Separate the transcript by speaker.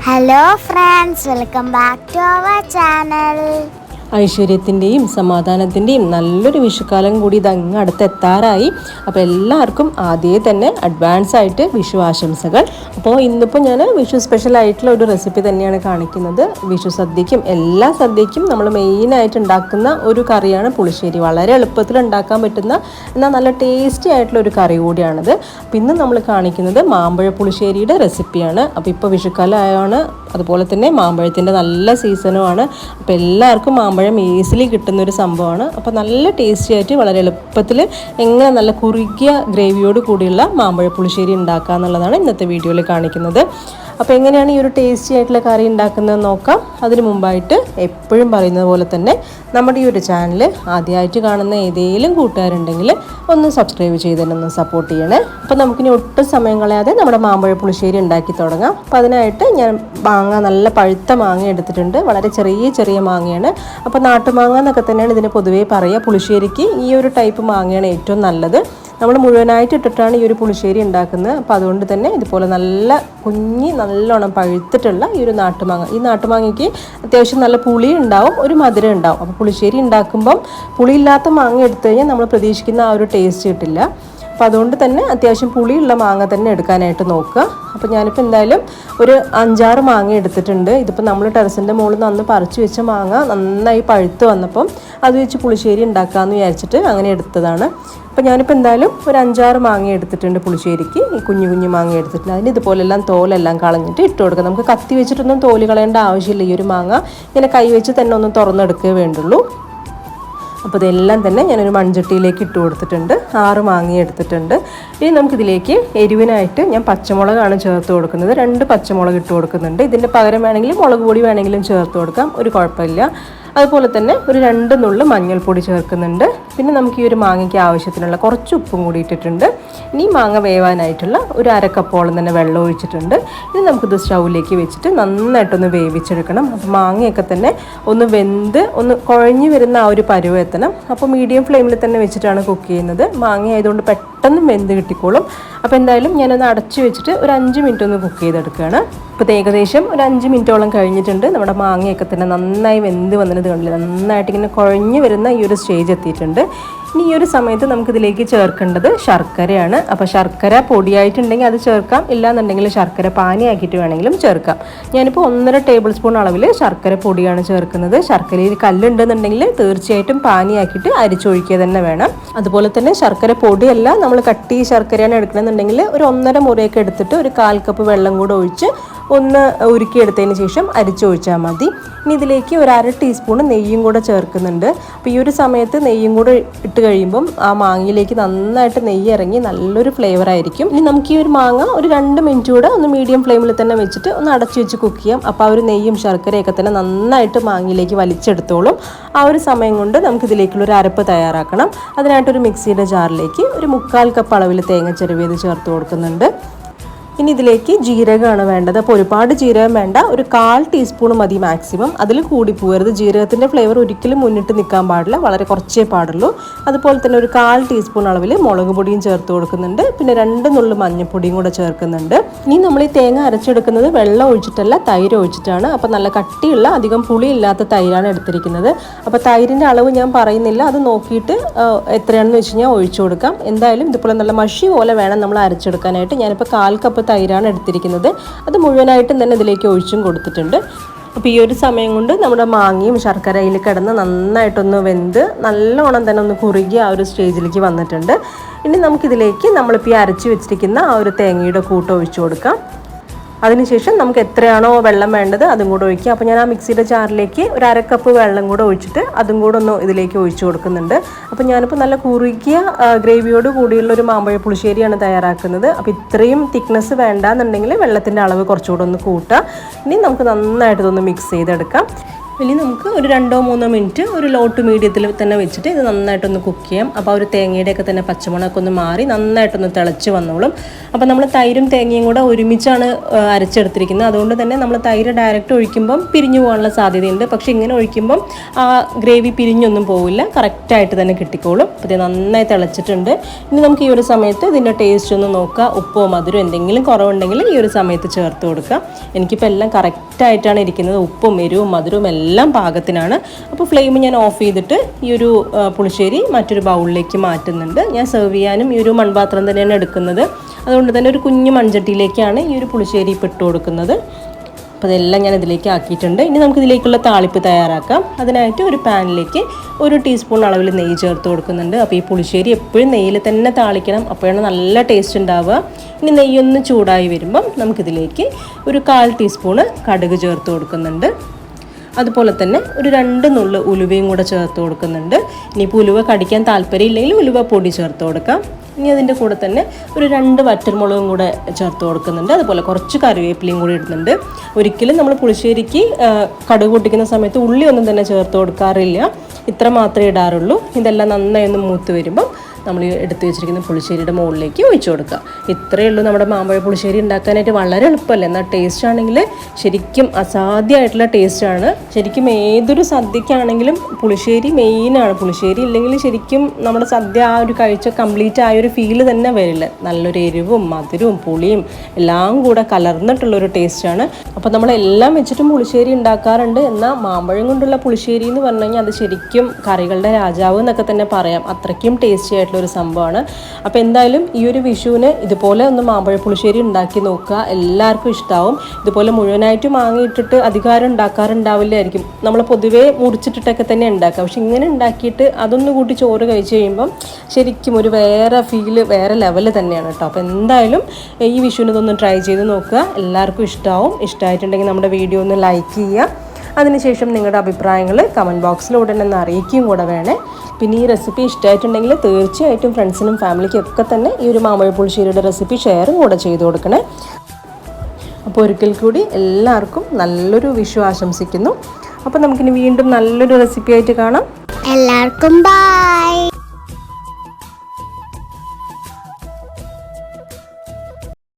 Speaker 1: Hello friends welcome back to our channel
Speaker 2: ഐശ്വര്യത്തിന്റെയും സമാധാനത്തിന്റെയും നല്ലൊരു വിഷുക്കാലം കൂടി ഇത് അങ്ങ് അടുത്തെത്താറായി. അപ്പോൾ എല്ലാവർക്കും ആദ്യമേ തന്നെ അഡ്വാൻസ് ആയിട്ട് വിഷു ആശംസകൾ. അപ്പോൾ ഇന്നിപ്പോൾ ഞാൻ വിഷു സ്പെഷ്യൽ ആയിട്ടുള്ള ഒരു റെസിപ്പി തന്നെയാണ് കാണിക്കുന്നത്. വിഷു സദ്യയ്ക്കും എല്ലാ സദ്യക്കും നമ്മൾ മെയിനായിട്ട് ഉണ്ടാക്കുന്ന ഒരു കറിയാണ് പുളിശ്ശേരി. വളരെ എളുപ്പത്തിൽ ഉണ്ടാക്കാൻ പറ്റുന്ന എന്നാൽ നല്ല ടേസ്റ്റി ആയിട്ടുള്ള ഒരു കറി കൂടിയാണിത്. പിന്നെ നമ്മൾ കാണിക്കുന്നത് മാമ്പഴ പുളിശ്ശേരിയുടെ റെസിപ്പിയാണ് അപ്പോൾ ഇപ്പോൾ വിഷുക്കാലമാണ്. അതുപോലെ തന്നെ മാമ്പഴത്തിന്റെ നല്ല സീസണുമാണ് അപ്പോൾ എല്ലാവർക്കും മാമ്പഴം ഈസിലി കിട്ടുന്ന ഒരു സംഭവമാണ്. അപ്പോൾ നല്ല ടേസ്റ്റി ആയിട്ട് വളരെ എളുപ്പത്തിൽ എങ്ങനെ നല്ല കുറുകിയ ഗ്രേവിയോട് കൂടിയുള്ള മാമ്പഴ പുളിശ്ശേരി ഉണ്ടാക്കുക എന്നുള്ളതാണ് ഇന്നത്തെ വീഡിയോയിൽ കാണിക്കുന്നത്. അപ്പോൾ എങ്ങനെയാണ് ഈ ഒരു ടേസ്റ്റി ആയിട്ടുള്ള കറി ഉണ്ടാക്കുന്നത് നോക്കാം. അതിന് മുമ്പായിട്ട് എപ്പോഴും പറയുന്നത് പോലെ തന്നെ നമ്മുടെ ഈ ഒരു ചാനൽ ആദ്യമായിട്ട് കാണുന്ന ഏതെങ്കിലും കൂട്ടുകാരുണ്ടെങ്കിൽ ഒന്ന് സബ്സ്ക്രൈബ് ചെയ്ത് തന്നെ ഒന്ന് സപ്പോർട്ട് ചെയ്യണേ. അപ്പോൾ നമുക്കിനി ഒട്ടും സമയം കളയാതെ നമ്മുടെ മാമ്പഴ പുളിശ്ശേരി ഉണ്ടാക്കി തുടങ്ങാം. അപ്പോൾ അതിനായിട്ട് ഞാൻ മാങ്ങ നല്ല പഴുത്ത മാങ്ങ എടുത്തിട്ടുണ്ട്. വളരെ ചെറിയ ചെറിയ മാങ്ങയാണ്. അപ്പോൾ നാട്ടുമാങ്ങ എന്നൊക്കെ തന്നെയാണ് ഇതിന് പൊതുവേ പറയുക പുളിശ്ശേരിക്ക് ഈ ഒരു ടൈപ്പ് മാങ്ങയാണ് ഏറ്റവും നല്ലത്. നമ്മൾ മുഴുവനായിട്ട് ഇട്ടിട്ടാണ് ഈ ഒരു പുളിശ്ശേരി ഉണ്ടാക്കുന്നത്. അപ്പോൾ അതുകൊണ്ട് തന്നെ ഇതുപോലെ നല്ല കുഞ്ഞി നല്ലോണം പഴുത്തിട്ടുള്ള ഈ ഒരു നാട്ടുമാങ്ങ. ഈ നാട്ടുമാങ്ങയ്ക്ക് അത്യാവശ്യം നല്ല പുളി ഉണ്ടാവും ഒരു മധുരം ഉണ്ടാവും. അപ്പോൾ പുളിശ്ശേരി ഉണ്ടാക്കുമ്പം പുളിയില്ലാത്ത മാങ്ങ എടുത്തു കഴിഞ്ഞാൽ നമ്മൾ പ്രതീക്ഷിക്കുന്ന ആ ഒരു ടേസ്റ്റ് കിട്ടില്ല. അപ്പോൾ അതുകൊണ്ട് തന്നെ അത്യാവശ്യം പുളിയുള്ള മാങ്ങ തന്നെ എടുക്കാനായിട്ട് നോക്കുക. അപ്പോൾ ഞാനിപ്പോൾ എന്തായാലും ഒരു അഞ്ചാറ് മാങ്ങ എടുത്തിട്ടുണ്ട്. ഇതിപ്പോൾ നമ്മൾ ടെറസിന്റെ മുകളിൽ നിന്ന് അന്ന് പറിച്ചു വെച്ച മാങ്ങ നന്നായി പഴുത്ത് വന്നപ്പം അത് വെച്ച് പുളിശ്ശേരി ഉണ്ടാക്കാമെന്ന് വിചാരിച്ചിട്ട് അങ്ങനെ എടുത്തതാണ്. അപ്പോൾ ഞാനിപ്പോൾ എന്തായാലും ഒരു അഞ്ചാറ് മാങ്ങ എടുത്തിട്ടുണ്ട് പുളിശ്ശേരിക്ക്. ഈ കുഞ്ഞു കുഞ്ഞു മാങ്ങ എടുത്തിട്ടുണ്ട്. അതിന് ഇതുപോലെല്ലാം തോലെല്ലാം കളഞ്ഞിട്ട് ഇട്ട് കൊടുക്കുക. നമുക്ക് കത്തി വെച്ചിട്ടൊന്നും തോൽ കളയേണ്ട ആവശ്യമില്ല. ഈ ഒരു മാങ്ങ ഇങ്ങനെ കൈ വെച്ച് തന്നെ ഒന്ന് തുറന്നെടുക്കുകയേ വേണ്ടുള്ളൂ. അപ്പോൾ ഇതെല്ലാം തന്നെ ഞാനൊരു മൺചട്ടിയിലേക്ക് ഇട്ട് കൊടുത്തിട്ടുണ്ട്. ആറ് മാങ്ങി എടുത്തിട്ടുണ്ട്. ഇനി നമുക്കിതിലേക്ക് എരിവിനായിട്ട് ഞാൻ പച്ചമുളകാണ് ചേർത്ത് കൊടുക്കുന്നത്. രണ്ട് പച്ചമുളക് ഇട്ട് കൊടുക്കുന്നുണ്ട്. ഇതിന്റെ പകരം വേണമെങ്കിൽ മുളക് പൊടി വേണമെങ്കിലും ചേർത്ത് കൊടുക്കാം. ഒരു കുഴപ്പമില്ല. അതുപോലെ തന്നെ ഒരു രണ്ട് നുള്ളു മഞ്ഞൾപ്പൊടി ചേർക്കുന്നുണ്ട്. പിന്നെ നമുക്ക് ഈ ഒരു മാങ്ങയ്ക്ക് ആവശ്യത്തിനുള്ള കുറച്ച് ഉപ്പും കൂടി ഇട്ടിട്ടുണ്ട്. ഇനി മാങ്ങ വേവാനായിട്ടുള്ള ഒരു അരക്കപ്പോളം തന്നെ വെള്ളം ഒഴിച്ചിട്ടുണ്ട്. ഇനി നമുക്കിത് സ്റ്റൗവിലേക്ക് വെച്ചിട്ട് നന്നായിട്ടൊന്ന് വേവിച്ചെടുക്കണം. അപ്പോൾ മാങ്ങയൊക്കെ തന്നെ ഒന്ന് വെന്ത് ഒന്ന് കുഴഞ്ഞു വരുന്ന ആ ഒരു പരുവ എത്തണം. അപ്പോൾ മീഡിയം ഫ്ലെയിമിൽ തന്നെ വെച്ചിട്ടാണ് കുക്ക് ചെയ്യുന്നത്. മാങ്ങ ആയതുകൊണ്ട് പെട്ടെന്ന് വെന്ത് കിട്ടിക്കോളും. അപ്പോൾ എന്തായാലും ഞാനൊന്ന് അടച്ചു വെച്ചിട്ട് ഒരു അഞ്ച് മിനിറ്റ് ഒന്ന് കുക്ക് ചെയ്തെടുക്കുകയാണ്. ഇപ്പോൾ ഏകദേശം ഒരു അഞ്ച് മിനിറ്റോളം കഴിഞ്ഞിട്ടുണ്ട്. നമ്മുടെ മാങ്ങയൊക്കെ തന്നെ നന്നായി വെന്ത് വന്നത് കണ്ടില്ല? നന്നായിട്ട് ഇങ്ങനെ കുഴഞ്ഞു വരുന്ന ഈ ഒരു സ്റ്റേജ് എത്തിയിട്ടുണ്ട്. ഇനി ഈ ഒരു സമയത്ത് നമുക്കിതിലേക്ക് ചേർക്കേണ്ടത് ശർക്കരയാണ്. അപ്പോൾ ശർക്കര പൊടിയായിട്ടുണ്ടെങ്കിൽ അത് ചേർക്കാം. ഇല്ലാന്നുണ്ടെങ്കിൽ ശർക്കര പാനിയാക്കിയിട്ട് വേണമെങ്കിലും ചേർക്കാം. ഞാനിപ്പോൾ ഒന്നര ടേബിൾ സ്പൂൺ അളവിൽ ശർക്കര പൊടിയാണ് ചേർക്കുന്നത്. ശർക്കരയിൽ കല്ലുണ്ടെന്നുണ്ടെങ്കിൽ തീർച്ചയായിട്ടും പാനിയാക്കിയിട്ട് അരിച്ചൊഴിക്കുക തന്നെ വേണം. അതുപോലെ തന്നെ ശർക്കര പൊടിയല്ല നമ്മൾ കട്ടി ശർക്കരയാണ് എടുക്കണമെന്നുണ്ടെങ്കിൽ ഒരു ഒന്നര മുറിയൊക്കെ എടുത്തിട്ട് ഒരു കാൽ കപ്പ് വെള്ളം കൂടെ ഒഴിച്ച് ഒന്ന് ഉരുക്കിയെടുത്തതിന് ശേഷം അരിച്ചൊഴിച്ചാൽ മതി. ഇനി ഇതിലേക്ക് ഒരു അര ടീസ്പൂൺ നെയ്യും കൂടെ ചേർക്കുന്നുണ്ട്. അപ്പോൾ ഈ ഒരു സമയത്ത് നെയ്യും കൂടെ ഇട്ട് കഴിയുമ്പം ആ മാങ്ങയിലേക്ക് നന്നായിട്ട് നെയ്യ് ഇറങ്ങി നല്ലൊരു ഫ്ലേവർ ആയിരിക്കും. ഇനി നമുക്ക് ഈ ഒരു മാങ്ങ ഒരു രണ്ട് മിനിറ്റ് കൂടെ ഒന്ന് മീഡിയം ഫ്ലെയിമിൽ തന്നെ വെച്ചിട്ട് ഒന്ന് അടച്ചു വെച്ച് കുക്ക് ചെയ്യാം. അപ്പോൾ ആ ഒരു നെയ്യും ശർക്കരയൊക്കെ തന്നെ നന്നായിട്ട് മാങ്ങയിലേക്ക് വലിച്ചെടുത്തോളും. ആ ഒരു സമയം കൊണ്ട് നമുക്ക് ഇതിലേക്കുള്ള ഒരു അരപ്പ് തയ്യാറാക്കണം. അതിനായിട്ട് ഒരു മിക്സിയുടെ ജാറിലേക്ക് ഒരു മുക്കാൽ കപ്പ് അളവിൽ തേങ്ങ ചെരുവിയത് ചേർത്ത് കൊടുക്കുന്നുണ്ട്. ഇനി ഇതിലേക്ക് ജീരകമാണ് വേണ്ടത്. അപ്പോൾ ഒരുപാട് ജീരകം വേണ്ട. ഒരു കാൽ ടീസ്പൂൺ മതി മാക്സിമം അതിൽ കൂടി പോകരുത് ജീരകത്തിന്റെ ഫ്ലേവർ ഒരിക്കലും മുന്നിട്ട് നിൽക്കാൻ പാടില്ല. വളരെ കുറച്ചേ പാടുള്ളൂ. അതുപോലെ തന്നെ ഒരു കാൽ ടീസ്പൂൺ അളവിൽ മുളക് പൊടിയും ചേർത്ത് കൊടുക്കുന്നുണ്ട്. പിന്നെ രണ്ട് നുള്ളു മഞ്ഞൾപ്പൊടിയും കൂടെ ചേർക്കുന്നുണ്ട്. ഇനി നമ്മൾ ഈ തേങ്ങ അരച്ചെടുക്കുന്നത് വെള്ളം ഒഴിച്ചിട്ടല്ല തൈര് ഒഴിച്ചിട്ടാണ്. അപ്പോൾ നല്ല കട്ടിയുള്ള അധികം പുളിയില്ലാത്ത തൈരാണ് എടുത്തിരിക്കുന്നത്. അപ്പോൾ തൈരിന്റെ അളവ് ഞാൻ പറയുന്നില്ല. അത് നോക്കിയിട്ട് എത്രയാണെന്ന് വെച്ച് കഴിഞ്ഞാൽ ഒഴിച്ചു കൊടുക്കാം. എന്തായാലും ഇതുപോലെ നല്ല മഷി പോലെ വേണം നമ്മൾ അരച്ചെടുക്കാനായിട്ട്. ഞാനിപ്പോൾ കാൽ കപ്പ് തൈരാണ് എടുത്തിരിക്കുന്നത്. അത് മുഴുവനായിട്ടും തന്നെ ഇതിലേക്ക് ഒഴിച്ചും കൊടുത്തിട്ടുണ്ട്. അപ്പോൾ ഈ ഒരു സമയം കൊണ്ട് നമ്മുടെ മാങ്ങയും ശർക്കരയിൽ കിടന്ന് നന്നായിട്ടൊന്ന് വെന്ത് നല്ലോണം തന്നെ ഒന്ന് കുറുകി ആ ഒരു സ്റ്റേജിലേക്ക് വന്നിട്ടുണ്ട്. ഇനി നമുക്കിതിലേക്ക് നമ്മളിപ്പോൾ ഈ അരച്ച് വെച്ചിരിക്കുന്ന ആ ഒരു തേങ്ങയുടെ കൂട്ട് ഒഴിച്ചു കൊടുക്കാം. അതിനുശേഷം നമുക്ക് എത്രയാണോ വെള്ളം വേണ്ടത് അതും കൂടെ ഒഴിക്കുക അപ്പോൾ ഞാൻ ആ മിക്സിയുടെ ജാറിലേക്ക് ഒരു അര കപ്പ് വെള്ളം കൂടെ ഒഴിച്ചിട്ട് അതും കൂടെ ഒന്ന് ഇതിലേക്ക് ഒഴിച്ചു കൊടുക്കുന്നുണ്ട്. അപ്പോൾ ഞാനിപ്പോൾ നല്ല കുറുകിയ ഗ്രേവിയോട് കൂടിയുള്ള ഒരു മാമ്പഴ പുളിശ്ശേരിയാണ് തയ്യാറാക്കുന്നത്. അപ്പോൾ ഇത്രയും തിക്നെസ് വേണ്ടാന്നുണ്ടെങ്കിൽ വെള്ളത്തിന്റെ അളവ് കുറച്ചുകൂടെ ഒന്ന് കൂട്ടുക. ഇനി നമുക്ക് നന്നായിട്ട് ഇതൊന്ന് മിക്സ് ചെയ്തെടുക്കാം. ഇനി നമുക്ക് ഒരു രണ്ടോ മൂന്നോ മിനിറ്റ് ഒരു ലോ ടു മീഡിയത്തിൽ തന്നെ വെച്ചിട്ട് ഇത് നന്നായിട്ടൊന്ന് കുക്ക് ചെയ്യാം. അപ്പോൾ ഒരു തേങ്ങയുടെയൊക്കെ തന്നെ പച്ചമുളകൊക്കെ ഒന്ന് മാറി നന്നായിട്ടൊന്ന് തിളച്ച് വന്നോളും. അപ്പോൾ നമ്മൾ തൈരും തേങ്ങയും കൂടെ ഒരുമിച്ചാണ് അരച്ചെടുത്തിരിക്കുന്നത്. അതുകൊണ്ട് തന്നെ നമ്മൾ തൈര് ഡയറക്റ്റ് ഒഴിക്കുമ്പം പിരിഞ്ഞു പോകാനുള്ള സാധ്യതയുണ്ട്. പക്ഷേ ഇങ്ങനെ ഒഴിക്കുമ്പം ആ ഗ്രേവി പിരിഞ്ഞൊന്നും പോവില്ല. കറക്റ്റായിട്ട് തന്നെ കിട്ടിക്കോളും. അപ്പോൾ ഇത് നന്നായി തിളച്ചിട്ടുണ്ട്. ഇനി നമുക്ക് ഈ ഒരു സമയത്ത് ഇതിന്റെ ടേസ്റ്റ് ഒന്ന് നോക്കുക ഉപ്പോ മധുരം എന്തെങ്കിലും കുറവുണ്ടെങ്കിൽ ഈ ഒരു സമയത്ത് ചേർത്ത് കൊടുക്കുക എനിക്കിപ്പോൾ എല്ലാം കറക്റ്റായിട്ടാണ് ഇരിക്കുന്നത്. ഉപ്പും എരിവും മധുരവും എല്ലാം പാകത്തിനാണ്. അപ്പോൾ ഫ്ലെയിം ഞാൻ ഓഫ് ചെയ്തിട്ട് ഈ ഒരു പുളിശ്ശേരി മറ്റൊരു ബൗളിലേക്ക് മാറ്റുന്നുണ്ട്. ഞാൻ സെർവ് ചെയ്യാനും ഈ ഒരു മൺപാത്രം തന്നെയാണ് എടുക്കുന്നത്. അതുകൊണ്ട് തന്നെ ഒരു കുഞ്ഞു മൺചട്ടിയിലേക്കാണ് ഈ ഒരു പുളിശ്ശേരി ഇട്ട് കൊടുക്കുന്നത്. അപ്പോൾ അതെല്ലാം ഞാൻ ഇതിലേക്ക് ആക്കിയിട്ടുണ്ട്. ഇനി നമുക്ക് ഇതിലേക്കുള്ള താളിപ്പ് തയ്യാറാക്കാം. അതിനായിട്ട് ഒരു പാനിലേക്ക് ഒരു ടീസ്പൂൺ അളവിൽ നെയ്യ് ചേർത്ത് കൊടുക്കുന്നുണ്ട്. അപ്പോൾ ഈ പുളിശ്ശേരി എപ്പോഴും നെയ്യിൽ തന്നെ താളിക്കണം. അപ്പോഴാണ് നല്ല ടേസ്റ്റ് ഉണ്ടാവുക. ഇനി നെയ്യൊന്ന് ചൂടായി വരുമ്പം നമുക്കിതിലേക്ക് ഒരു കാൽ ടീസ്പൂണ് കടുക് ചേർത്ത് കൊടുക്കുന്നുണ്ട്. അതുപോലെ തന്നെ ഒരു രണ്ട് നുള്ളു ഉലുവയും കൂടെ ചേർത്ത് കൊടുക്കുന്നുണ്ട്. ഇനിയിപ്പോൾ ഉലുവ കടിക്കാൻ താല്പര്യമില്ലെങ്കിൽ ഉലുവ പൊടി ചേർത്ത് കൊടുക്കാം. ഇനി അതിന്റെ കൂടെ തന്നെ ഒരു രണ്ട് വറ്റൽമുളകും കൂടെ ചേർത്ത് കൊടുക്കുന്നുണ്ട്. അതുപോലെ കുറച്ച് കറിവേപ്പിലയും കൂടി ഇടുന്നുണ്ട്. ഒരിക്കലും നമ്മൾ പുളിശ്ശേരിക്ക് കടുക് പൊട്ടിക്കുന്ന സമയത്ത് ഉള്ളി ഒന്നും തന്നെ ചേർത്ത് കൊടുക്കാറില്ല. ഇത്ര മാത്രമേ ഇടാറുള്ളൂ. ഇതെല്ലാം നന്നായി ഒന്ന് മൂത്ത് വരുമ്പം നമ്മൾ എടുത്തു വെച്ചിരിക്കുന്ന പുളിശ്ശേരിയുടെ മുകളിലേക്ക് ഒഴിച്ചു കൊടുക്കുക. ഇത്രയേ ഉള്ളൂ നമ്മുടെ മാമ്പഴ പുളിശ്ശേരി ഉണ്ടാക്കാനായിട്ട് വളരെ എളുപ്പമല്ല. എന്നാൽ ടേസ്റ്റ് ആണെങ്കിൽ ശരിക്കും അസാധ്യമായിട്ടുള്ള ടേസ്റ്റാണ് ശരിക്കും ഏതൊരു സദ്യക്കാണെങ്കിലും പുളിശ്ശേരി മെയിനാണ് പുളിശ്ശേരി ഇല്ലെങ്കിൽ ശരിക്കും നമ്മുടെ സദ്യ ആ ഒരു കഴിച്ച കംപ്ലീറ്റ് ആയ ഒരു ഫീൽ തന്നെ വരില്ല. നല്ലൊരു എരിവും മധുരവും പുളിയും എല്ലാം കൂടെ കലർന്നിട്ടുള്ളൊരു ടേസ്റ്റാണ് അപ്പോൾ നമ്മളെല്ലാം വെച്ചിട്ടും പുളിശ്ശേരി ഉണ്ടാക്കാറുണ്ട്. എന്നാൽ മാമ്പഴം കൊണ്ടുള്ള പുളിശ്ശേരി എന്ന് പറഞ്ഞു കഴിഞ്ഞാൽ അത് ശരിക്കും കറികളുടെ രാജാവ് എന്നൊക്കെ തന്നെ പറയാം. അത്രയ്ക്കും ടേസ്റ്റി ഒരു സംഭവമാണ്. അപ്പോൾ എന്തായാലും ഈ ഒരു വിഷുവിന് ഇതുപോലെ ഒന്ന് മാമ്പഴ പുളിശ്ശേരി ഉണ്ടാക്കി നോക്കുക. എല്ലാവർക്കും ഇഷ്ടമാവും ഇതുപോലെ മുഴുവനായിട്ട് മാങ്ങിയിട്ടിട്ട് അധികാരം ഉണ്ടാക്കാറുണ്ടാവില്ലായിരിക്കും. നമ്മൾ പൊതുവേ മുറിച്ചിട്ടിട്ടൊക്കെ തന്നെ ഉണ്ടാക്കുക. പക്ഷെ ഇങ്ങനെ ഉണ്ടാക്കിയിട്ട് അതൊന്ന് കൂട്ടി ചോറ് കഴിച്ച് കഴിയുമ്പം ശരിക്കും ഒരു വേറെ ഫീൽ വേറെ ലെവൽ തന്നെയാണ് കേട്ടോ. അപ്പോൾ എന്തായാലും ഈ വിഷുവിനതൊന്ന് ട്രൈ ചെയ്ത് നോക്കുക. എല്ലാവർക്കും ഇഷ്ടമാവും ഇഷ്ടമായിട്ടുണ്ടെങ്കിൽ നമ്മുടെ വീഡിയോ ഒന്ന് ലൈക്ക് ചെയ്യുക. അതിനുശേഷം നിങ്ങളുടെ അഭിപ്രായങ്ങൾ കമന്റ് ബോക്സിലൂടെ തന്നെ അറിയിക്കുകയും കൂടെ വേണേ. പിന്നെ ഈ റെസിപ്പി ഇഷ്ടമായിട്ടുണ്ടെങ്കിൽ തീർച്ചയായിട്ടും ഫ്രണ്ട്സിനും ഫാമിലിക്കും ഒക്കെ തന്നെ ഈ ഒരു മാമ്പഴ പുളിശ്ശേരിയുടെ റെസിപ്പി ഷെയറും കൂടെ ചെയ്ത് കൊടുക്കണേ. അപ്പോൾ ഒരിക്കൽ കൂടി എല്ലാവർക്കും നല്ലൊരു വിഷു ആശംസിക്കുന്നു. അപ്പോൾ നമുക്കിനി വീണ്ടും നല്ലൊരു റെസിപ്പി ആയിട്ട് കാണാം.
Speaker 1: എല്ലാവർക്കും ബൈ